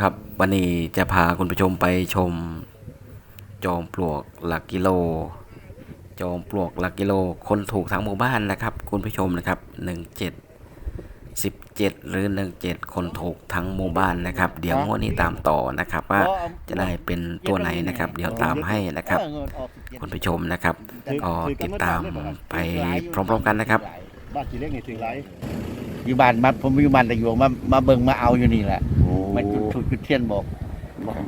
ครับวันนี้จะพาคุณผู้ชมไปชม จอมปลวกหลักกิโล จอมปลวกหลักกิโล คนถูกทั้งหมู่บ้านนะครับ คุณผู้ชมนะครับหนึ่งเจ็ดสิบเจ็ดหรือหนึ่งเจ็ดคนถูกทั้งหมู่บ้านนะครับ เดี๋ยวงวดนี้ตามต่อนะครับ ว่าจะได้เป็นตัวไหนนะครับ เดี๋ยวตามให้นะครับ คุณผู้ชมนะครับ ก็ติดตามไปพร้อมๆกันนะครับบ้านกี่เล็กนี่ถึงไร อยู่บ้านมาผมอยู่บ้านตะยวงมามาเบิ่งมาเอาอยู่นี่แหละมาจุดถูกจุดเทียนบอก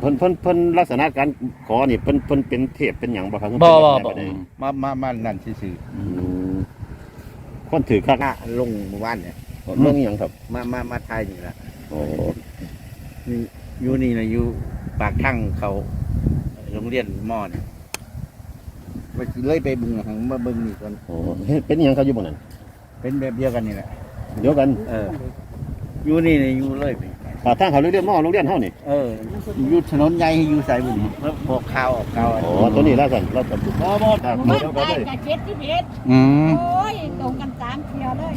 เพิ่นเพิ่นเพิ่นลักษณะการขอนี่เพิ่นเพิ่นเป็นเทพเป็นหยังบ่ครับบ่บ่เพิ่บ่นเป็นแบบใดมามามานั่นซื่ออืมคนถือคักๆหน้าลงหมู่บ้านเนี่ยเรื่องอหยังครับมามามาไทยนี่แหละโอ้นี่อยู่นี่นะอยู่ปากทั้งเขาโรงเรียนมอเนี่ยไปเลยไปเบึงหังมาเบิ่งนี่ก่อนโหเป็นหยังเขาอยู่บ่นั่นเป็นแบบเดียวกันนี่แหละ เดี๋ยวกันเอออยู่นี่นี่อยู่เลยไปปากทางเขาเรียนมอโรงเรียนเฮานี่เอออยู่ถนนใหญ่ให้อยู่ใส่บุญแล้วบอกข่าวออกข่าวโอ้ตัวนี้แล้วกันเราจะบ่บ่ครับมันเดี๋ยวไปกันเลยกับเจ็ดที่เพชรอืมโอ้ยตรงกันสามเที่ยวเลย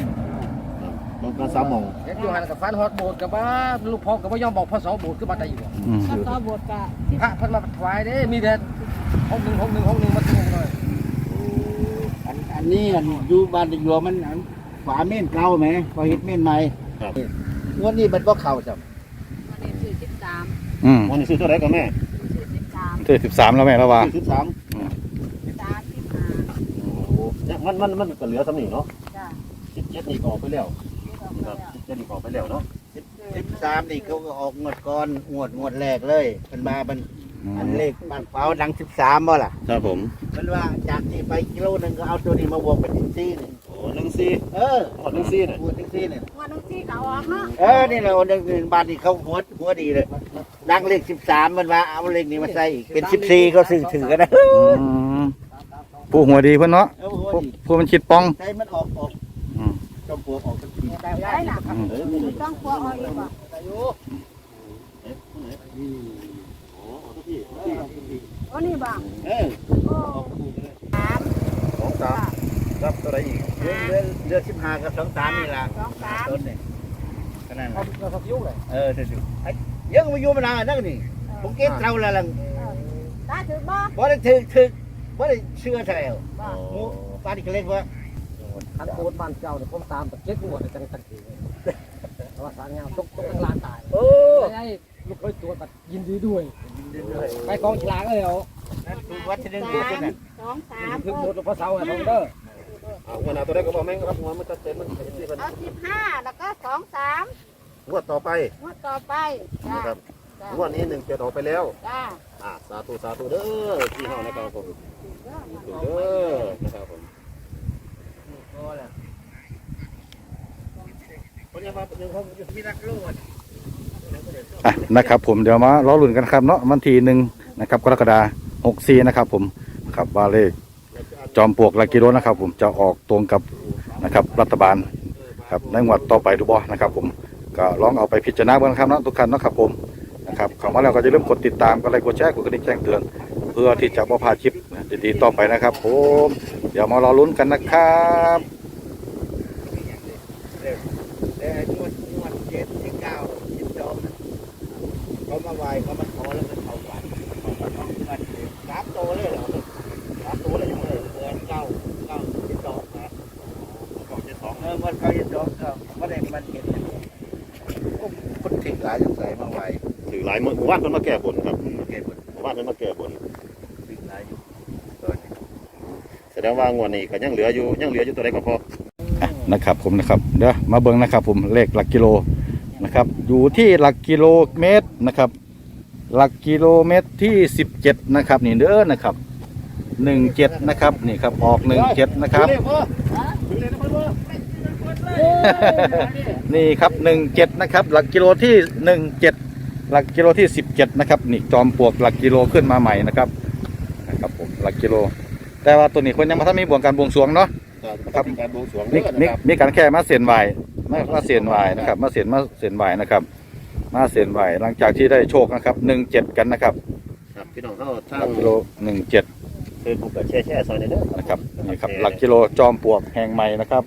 ต้องการสามหมองเห็นอยู่หันกับฟันฮอดโบสถ์กับว่าลูกพ่อกับว่ายอมบอกพ่อสอโบสถ์คือบัตรได้อยู่บ่อืมก็ต่อบทกะที่พระเพิ่นมาถวายเด้มีแต่หกหนึ่งหกหนึ่งหกหนึ่งมาตรงเลยอันอันนี้อันอยู่บ้านตะยวงมันอัน ฝาเม่นเก่าไหมพอเฮ็ดเม่นใหม่ครับ งวดนี้มันบ่เข้าจ้ะวันนี้สี่สิบสามอืมวันนี้ซื้อเท่าไหร่ก็แม่สี่สิบสามเจ็ดสิบสามแล้วแม่แล้วว่า ซื้อ13สามสิบห้าโอ้เนี่ยมันมันมันก็เหลือสำนี้เนาะจ้ะ17นี่ก็ออกไปแล้วที่เราครับแล้ว17นี่ก็ออกไปแล้วเนาะสิบสามนี่เขาก็ออกงวดก่อนงวดงวดแรกเลยเป็นมาเป็นอันเลขบ้านเฝ้าดังสิบสามบ่ล่ะครับผม มันว่าจากนี่ไปกิโลหนึงก็เอาตัวนี้มาบวกเป็นสิบสี่นี่ โอ้14เออหมด14น่ะบวกสิบสี่นี่วันนึงที่เขาออกเนาะเออนี่แหละวันนึงบ้านนี่เขาหัวหัวดีเลยดังเลขสิบสามมันว่าเอาเลขนี้มาใส่อีกเป็นสิบสี่ก็ซื้อถือกันนะผู้หัวดีเพื่อนเนาะเออหัวผู้ดีผู้มันคิดป้องใช้มันออกออกอืม จอมปลวกออกทั้งทีได้ได้น่ะเออไม่ต้องกลัวออกอีกว่ะโอ้ทุกที่โอ้นี่บ้างเออ โอ้สามสองสาม รับตัวไหนอีกเดือนเดือนเดือนสิบห้ากับสองสามนี่ล่ะสองสามต้นนี่ขนาดเขานั้นเราสักยุ่งเลยเออเดี๋ยวดูไอ้ยังมาอยู่มานานนั่งนี่ผมเก็บเท่าละลังได้ถือบ่บ่ได้ถึกถึกบ่ได้เชื่อเท่าแล้วบ่หมูปลาดิเล็กว่าคันโบสถ์บ้านเจ้าเนี่ยผมตามตะเก็บหัวจังตังทีแต่ว่าสารเงาตกตกทั้งลานตายโอ้ไอ้ลูกเคยตัวตัดยินดีด้วย ไปกองฉลากเลยเหรอนั่นคือวัดที่หนึ่งสาเดียวกันมนั่นสองสามถึงโอ้โบสถ์พระเสาให้ผมเด้อ เอาเงินเอาตัวไหนก็บอกแม่งครับหัวมันจะเต็มมันเห็นสิครับเอาสิบห้าแล้วก็สองสามงวดต่อไปงวดต่อไปจ้านะครับจ้งวดนี้หนึ่งเจ็ดออกไปแล้ว จ้าอ่าสาธุสาธุเด้อที่เฮานะครับผมเด้อนะครับผมคนนี้มาเป็นของอยู่มีรักโลด อะนะครับผมเดี๋ยวมาล้อลุ่นกันครับเนาะวันที่หนึ่งนะครับกรกฎาหกสี่นะครับผมครับว่าเลข จอมปลวกละกิโลนะครับ ผมจะออกตรงกับนะครับรัฐบาลครับในงวดต่อไปดูบ่นะครับ ผมก็ลองเอาไปพิจารณาเบ้างครับนะทุกคันนะครับผมนะครับเข้ามาแล้วก็จะเริ่มกดติดตามกดไลค์กดแชร์กดกระดิ่งแจ้งเตือน เพื่อที่จะมาพลาดคลิปดีๆต่อไปนะครับ ผม เดี๋ยวมารอลุ้นกันนะครับ แต่ไอ้งวดงวดเจ็ดสิบเก้าสิบสองเขามาไหว้เขามาขอแล้วมันเข้าฝันเขาฝันเขาฝันสามโตเลยเหรอสามโตเลยยังเลยเดือนเก้าเก้าสิบสองนะ ของเจ็ดสอง เออมันเขาสิบสองก็ไม่ได้มันเห็นโอ้คนถึงหลายสงสัยมาไหว้ ถือหลายมื้อ ว่านเพิ่นมาแก้บนครับเก็บหมดว่านเพิ่นมาแก้บนถึงหลายอยู่ตอนนี้แสดงว่างวดนี้ก็ยังเหลืออยู่ยังเหลืออยู่ตัวใดก็พออะนะครับผมนะครับเดี๋ยวมาเบิ่งนะครับผมเลขหลักกิโลนะครับอยู่ที่หลักกิโลเมตรนะครับ หลักกิโลเมตรที่ 17 นะครับนี่เด้อนะครับ17นะครับนี่ครับออก17นะครับ นี่ครับ17นะครับ หลักกิโลที่17 หลักกิโลที่ 17 นะครับนี่จอมปลวกหลักกิโลขึ้นมาใหม่นะครับนะครับผมหลักกิโล แต่ว่าตัวนี้คนยังมาทำมีบวงการบวงสรวงเนาะครับการบวงสรวงนี่เด้อนี่นะครับมีการแค่มาเสียนไหวมามาเสียนไหวนะครับ มาเสียนมาเสียนไหวนะครับ มาเสียนไหวหลังจากที่ได้โชคนะครับหนึ่งเจ็ดกันนะครับครับพี่น้องเฮาหทาลังกกิโลหนึ่งเจ็ดเฟซบุ๊กก็แชร์ๆซอยหน่อยเด้อนะครับนี่ครับหลักกิโลจอมปลวกแห่งใหม่นะครับ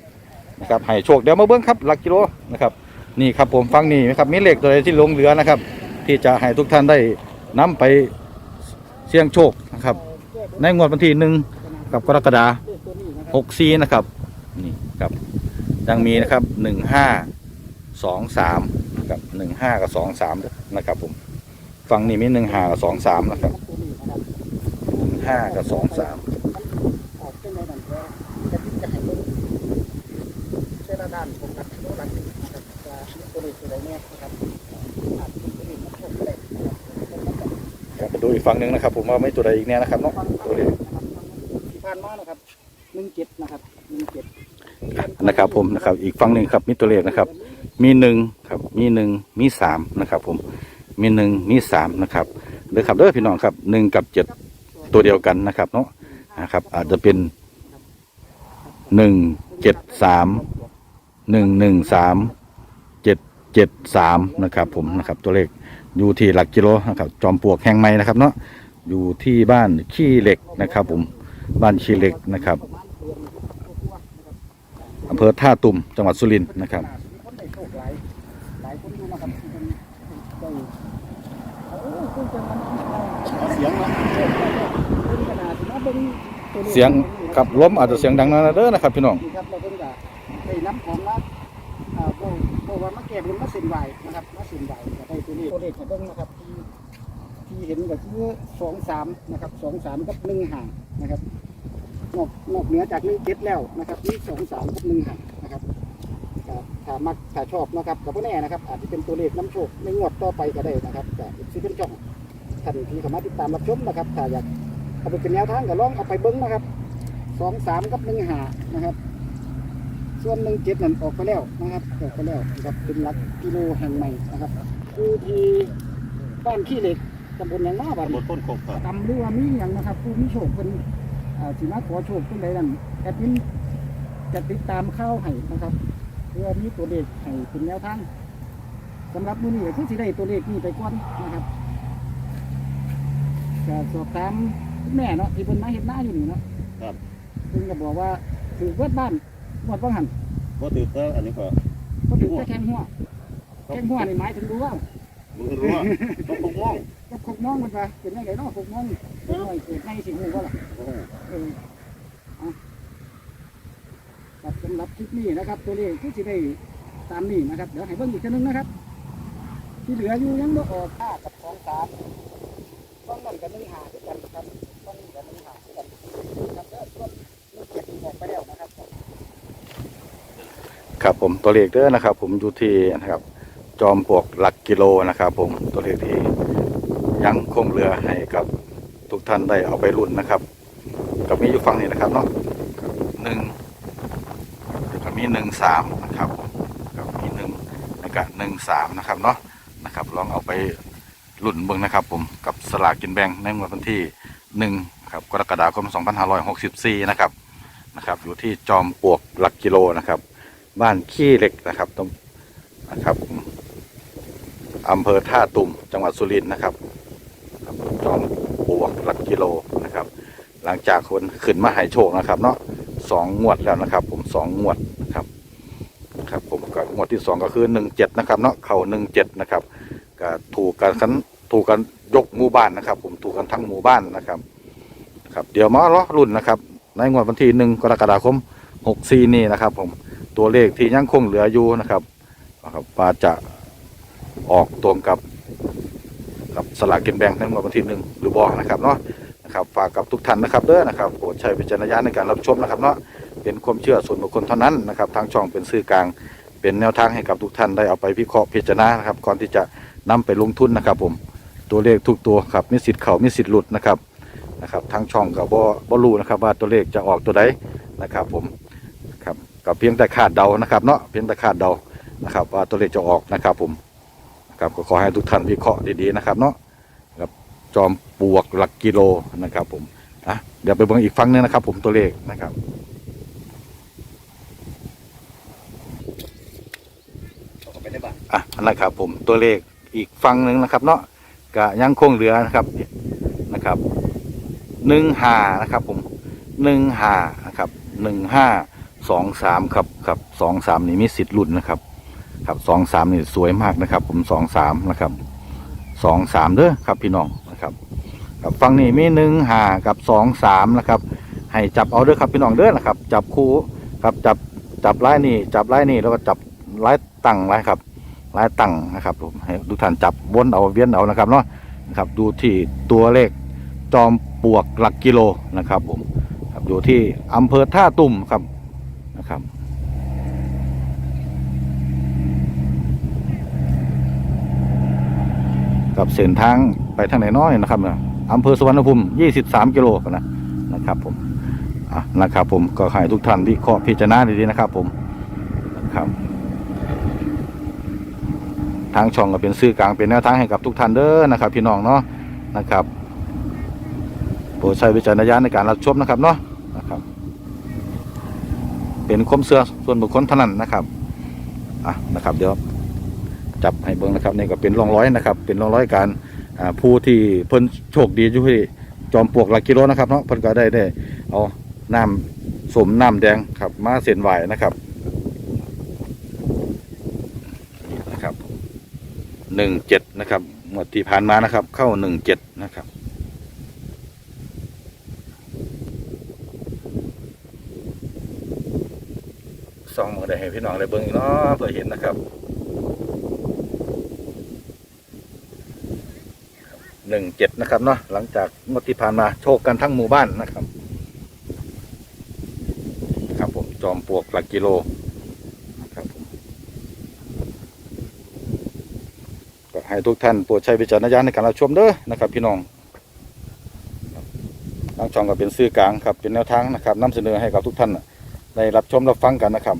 นะครับให้โชคเดี๋ยวมาเบิ้งครับหลักกิโลนะครับนี่ครับผมฟังนี่นะครับมีเลขตัวใดที่ลงเหลือนะครับ ที่จะให้ทุกท่านได้นำไปเสี่ยงโชคนะครับ ในงวดวันที่หนึ่งกับกรกฎาหกสี่นะครับนี่ครับยังมีนะครับหนึ่งห้าสองสามกับหนึ่งห้ากับสองสามนะครับผมฝั่งนี้มีหนึ่งห้ากับสองสามนะครับหนึ่งห้ากับสองสามด้านผมนัดโน้นนัดนะครับตัวนี้ตัวใดเนี่ยครับ ดูอีกฝั่งหนึ่งนะครับ ผมว่าไม่ตัวใดอีกเนี่ยนะครับเนาะตัวเลขที่ผ่านมานะครับหนึ่งเจ็ดนะครับหนึ่งเจ็ดนะครับผมนะครับอีกฝั่งหนึ่งครับมีตัวเลขนะครับ มีหนึ่งครับมีหนึ่งมีสามนะครับ ผมมีหนึ่งมีสามนะครับเด้อครับเด้อพี่น้องครับหนึ่งกับเจ็ดตัวเดียวกันนะครับเนาะนะครับ อาจจะเป็นหนึ่งเจ็ดสามหนึ่งหนึ่งสามเจ็ดเจ็ดสามนะครับ ผมนะครับตัวเลข อยู่ที่หลักกิโลนะครับจอมปลวกแห่งไม้นะครับเนาะอยู่ที่บ้านขี้เหล็กนะครับ ผมบ้านขี้เหล็กนะครับอำเภอท่าตุ่มจังหวัดสุรินทร์นะครับมียหลายครับที่เป็นได้โอ้ยคุณจะเสียงขับล้มอาจจะเสียงดังนะเด้อนะครับพี่น้อง ว่ามาแก้บนมาเส้นไหวนะครับมาเส้นไหวจะได้ตัวนี้ตัวเลขให้เบิ่งนะครับที่ที่เห็นก็คือสองสามนะครับสองสามกับหนึ่งห่างนะครับนอกนอกเหนือจากหนึ่งเจ็ดแล้วนะครับนี่สองสามกับหนึ่งห่างนะครับก็ถ้ามักถ้าชอบนะครับกับพวกแน่นะครับ อาจจะเป็นตัวเลขน้ำโชคในงวดต่อไปก็ได้นะครับจะซื้อเป็นช่องท่านที่เข้ามาติดตามรับชมนะครับถ้าอยากเอาไปเป็นแนวทางก็ลองเอาไปเบิ้งนะครับสองสามกับหนึ่งห่างนะครับ ส่วนหนึ่งเจ็ดนั่นออกไปแล้วนะครับออกไปแล้วนะครับเป็นหลักกิโลแห่งใหม่นะครับคือที่บ้านขี้เหล็กตำบลหยังน้าบ้านหมดต้นครบครับตำหรือว่ามีอย่างนะครับผู้มีโชคเป็นอ่าสิมาขอโชคเป็นใดนั่นแอดมินจะติดตามเข้าวให้นะครับเพื่อมีตัวเลขให้เป็นแนวทางสำหรับมือนี้ก็คือสิได้ตัวเลขนี้ไปก่อนนะครับจะสอบถามคุณแม่เนาะที่เป็นมาเห็นหน้าอยู่นี่เนาะครับเพิ่งจะบอกว่าถือเวดบ้าน หมดบ้างหันบ่ตื่นเต้นอันนี้ก็ก็ถือแค่แข้งหัวแข้งหัวนี่หมายถึงรู้ว่ามือรู้ว่าต้องปกม่องกับขกน้องมันไปเป็นยังไงเนาะขกน้องเกิดหน่อยเกิดในสิหูว่าล่ะโอ้โหเออเอาครับสำหรับคลิปนี้นะครับ ตัวเลขที่จะได้ตามนี้นะครับ เดี๋ยวให้เบิ่งอีกทีนึงนะครับ ที่เหลืออยู่ยังไม่ออกห้ากับสองสามต้องนั่นกับหนึ่งหาด้วยกันนะครับต้องนั่นกับหนึ่งหาด้วยกันนะครับแล้วส่วนหนึ่งเจ็ดออกไปแล้วนะครับ ครับผมตัวเลขเด้อนะครับ ผมอยู่ที่นะครับ จอมปลวกหลักกิโลนะครับ ผมตัวเลขที่ยังคงเหลือให้กับทุกท่านได้เอาไปรุ่นนะครับกับมีอยู่ฝั่งนี้นะครับเนาะหนึ่งแล้วก็มีหนึ่งสามนะครับกับมีหนึ่งแล้วก็หนึ่งสามนะครับเนาะนะครับ ลองเอาไปรุ่นเบิ่งนะครับ ผมกับสลากกินแบ่งในงวดวันที่หนึ่งครับกรกฎาคม 2564 นะครับนะครับ อยู่ที่จอมปลวกหลักกิโลนะครับ บ้านขี้เหล็กนะครับตรงนะครับอำเภอท่าตุ่มจังหวัดสุรินทร์นะครับจอมปลวกหลักกิโลนะครับ หลังจากคนขึ้นมาหายโชคนะครับ เนาะสองงวดแล้วนะครับ ผมสองงวดนะครับครับ ผมก็งวดที่สองก็คือหนึ่งเจ็ดนะครับ เนาะเข่าหนึ่งเจ็ดนะครับก็ถูกกันคันถูกกันยกหมู่บ้านนะครับ ผมถูกกันทั้งหมู่บ้านนะครับครับ เดี๋ยวมาล้อรุ่นนะครับ ในงวดวันที่หนึ่งกรกฎาคมหกสี่นี่นะครับ ผม ตัวเลขที่ยังคงเหลืออยู่นะครับนะครับว่าจะออกตรงกับกับสลากกินแบ่งในงวดวันที่หนึ่งหรือบอกนะครับเนาะนะครับฝากกับทุกท่านนะครับเด้อนะครับโปรดใช้วิจารณญาณในการรับชมนะครับเนาะเป็นความเชื่อส่วนบุคคลเท่านั้นนะครับทางช่องเป็นสื่อกลาง เป็นแนวทางให้กับทุกท่านได้เอาไปพิเคราะห์พิจารณานะครับก่อนที่จะนำไปลงทุนนะครับ ผมตัวเลขทุกตัวครับมีสิทธิ์เข่ามีสิทธิ์หลุดนะครับนะครับทางช่องกับบ่บ่รู้นะครับว่าตัวเลขจะออกตัวใดนะครับผมครับ ก็เพียงแต่คาดเดานะครับเนาะเพียงแต่คาดเดานะครับ ว่าตัวเลขจะออกนะครับ ผมครับก็ขอให้ทุกท่านวิเคราะห์ดีๆนะครับเนาะครับจอมปลวกหลักกิโลนะครับ ผมอะเดี๋ยวไปเบิ่งอีกฟังหนึงนะครับ ผมตัวเลขนะครับอะนะครับผมตัวเลขอีกฟังหนึ่งนะครับ เนาะก็ยังคงเหลือนะครับนะครับหนึ่งหานะครับ ผมหนึ่งหานะครับหนึ่งห้า สองสามครับครับสองสามนี่มีสิทธิ์หลุดนะครับ ครับสองสามนี่สวยมากนะครับ ผมสองสามนะครับสองสามเด้อครับพี่น้องนะครับกับฟังนี่มีหนึ่งหากับสองสามนะครับ ให้จับเอาเด้อครับพี่น้องเด้อนะครับ จับคู่ครับจับจับไล่นี่จับไล่นี่แล้วก็จับไล่ตั้งไล่ครับไล่ตั้งนะครับผมให้ทุกท่านจับวนเอาเวียนเอานะครับเนาะนะครับดูที่ตัวเลขจอมปวกหลักกิโลนะครับผมครับอยู่ที่อำเภอท่าตุ่มครับ นะครับกับเส้นทางไปทางไหนน้อยนะครับนะอำเภอสุวรรณภูมิ 23 กิโลนะนะครับผมอะนะครับผมก็ให้ทุกท่านวิเคราะห์พิจารณาดีๆนะครับ ผมนะครับทางช่องก็เป็นสื่อกลางเป็นแนวทางให้กับทุกท่านเด้อนะครับ พี่น้องเนาะนะครับโปรดใช้วิจารณญาณในการรับชมนะครับเนาะ เป็นความเชื่อส่วนบุคคลเท่านั้นนะครับอะนะครับ เดี๋ยวจับให้เบิ่งนะครับนี่ก็เป็นร่องร้อยนะครับ เป็นร่องร้อยการอ่าผู้ที่เพิ่นโชคดีอยู่ที่จอมปลวกหลักกิโลนะครับเนาะเพิ่นก็ได้ได้เอาน้ำสมน้ำแดงครับ มาเส้นไหวนะครับนี่นะครับหนึ่งเจ็ดนะครับหมดที่ผ่านมานะครับ เข้าหนึ่งเจ็ดนะครับ ซองมาได้ให้พี่น้องได้เบิ่งอีกเนาะเพื่อเห็นนะครับหนึ่งเจ็ดนะครับเนาะหลังจากงวดที่ผ่านมาโชคกันทั้งหมู่บ้านนะครับ ครับผมจอมปลวกหลักกิโลนะครับผมก็ให้ทุกท่านโปรดใช้วิจารณญาณในการรับชมเด้อนะครับ พี่น้องครับทางช่องก็เป็นสื่อกลางครับเป็นแนวทางนะครับนำเสนอให้กับทุกท่านนะ ได้รับชมรับฟังกันนะครับ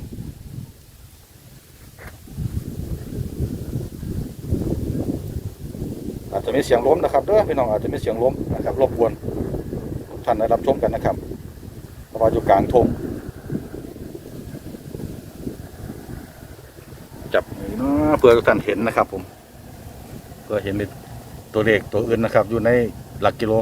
อาจจะมีเสียงล้มนะครับเด้อพี่น้องอาจจะมีเสียงล้มนะครับรบกวนทุกท่านได้รับชมกันนะครับเพราะว่าอยู่กลางทงจับเนาะเพื่อทุกท่านเห็นนะครับ ผมเพื่อเห็นตัวเลขตัวอื่นนะครับ อยู่ในหลักกิโล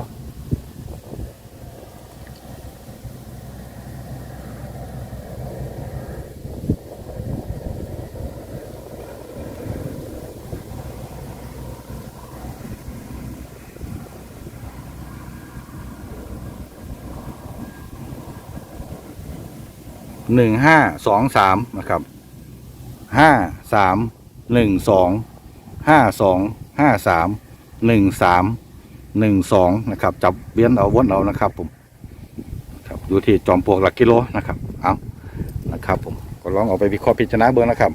หนึ่งห้าสองสามนะครับห้าสามหนึ่งสองห้าสองห้าสามหนึ่งสามหนึ่งสองนะครับ จับเบี้ยนเอาวนเอานะครับผมครับอยู่ที่จอมปลวกหลักกิโลนะครับเอานะครับผมก็ลองเอาไปวิเคราะห์พิจารณาเบื้องนะครับ